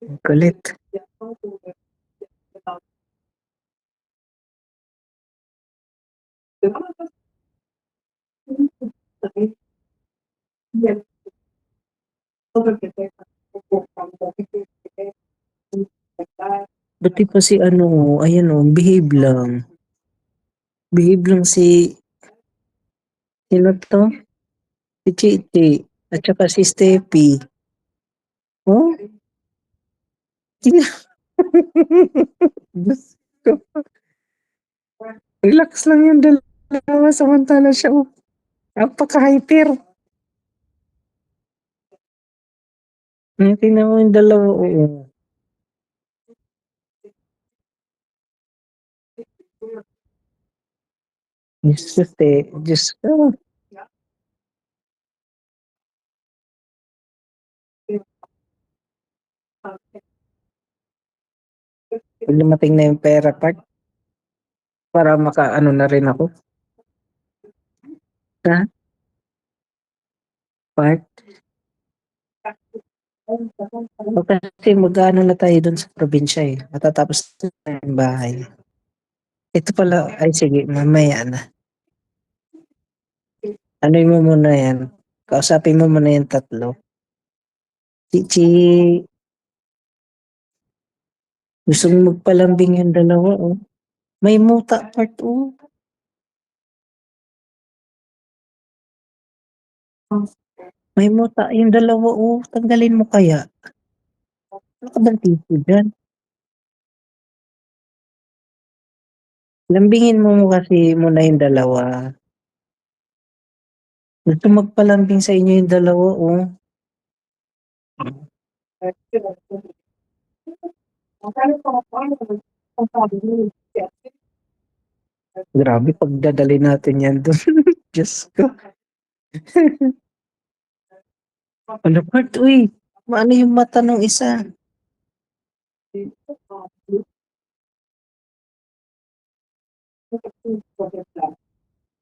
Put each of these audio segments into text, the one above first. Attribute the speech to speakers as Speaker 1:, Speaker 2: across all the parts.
Speaker 1: Kulit. Buti pa si ano, ayan o, behave lang. Behave lang si, sino to? Si Chichi, at saka si Steffi. Oh? Tingnan. Diyos ko. Relax lang yung dalawa, samantala siya, oh. Napaka-hyper. Hmm, Tingnan mo yung dalawa, oo. Diyos ko, Diyos ko. Pag dumating na yung pera part, para maka-ano na rin ako. Ha? Part? O kasi mag-ano na tayo dun sa probinsya eh. Matatapos na yung bahay. Ito pala, ay sige, mamaya na. Ano mo muna yan? Kausapin mo muna yung tatlo. Chichi. Gusto mo magpalambing yung dalawa, oh. May muta part, oh. May muta yung dalawa, oh. Tanggalin mo kaya. Ano ka bang tipo dyan? Lambingin mo mo kasi muna yung dalawa. Gusto magpalambing sa inyo yung dalawa, oh. Grabe, pagdadali natin yan doon. Diyos ko. ano part, uy? Ano yung mata ng isa?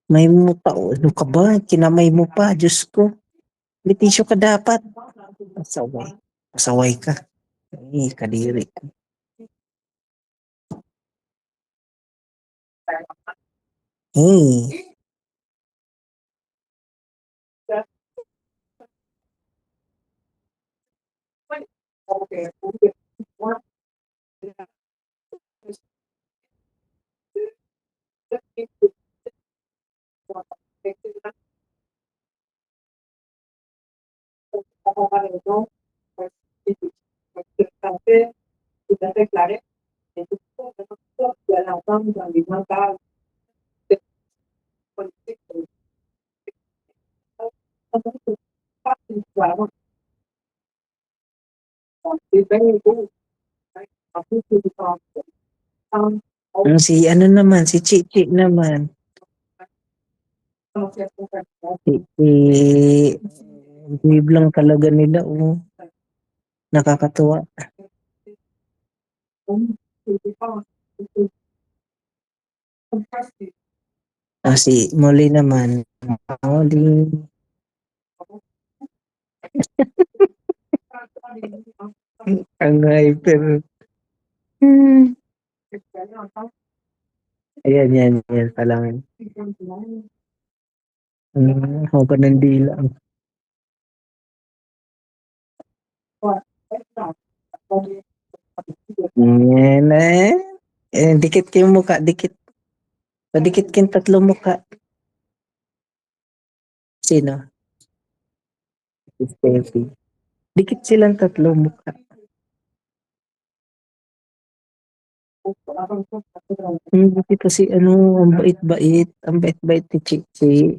Speaker 1: May muta, oh. Ano ka ba? Kinamay mo pa, Diyos ko. May tissue ka dapat. Pasaway. Pasaway ka. Ay, kadiri. Mm. Ang si ano naman, si Chichi naman. Si, Behave lang talaga nila, oh. Nakakatuwa. Ah, si Molly naman. Molly. Ang hyper. Hmm. Ayan, yan, yan pa lang. Hmm, haba ng dila. Yan eh. Eh, dikit kayong mukha, dikit. Padikit kayong tatlong mukha. Sino? Dikit silang tatlong mukha. Hmm, dikit kasi ano, ang bait-bait. Ang bait-bait ni Chichi.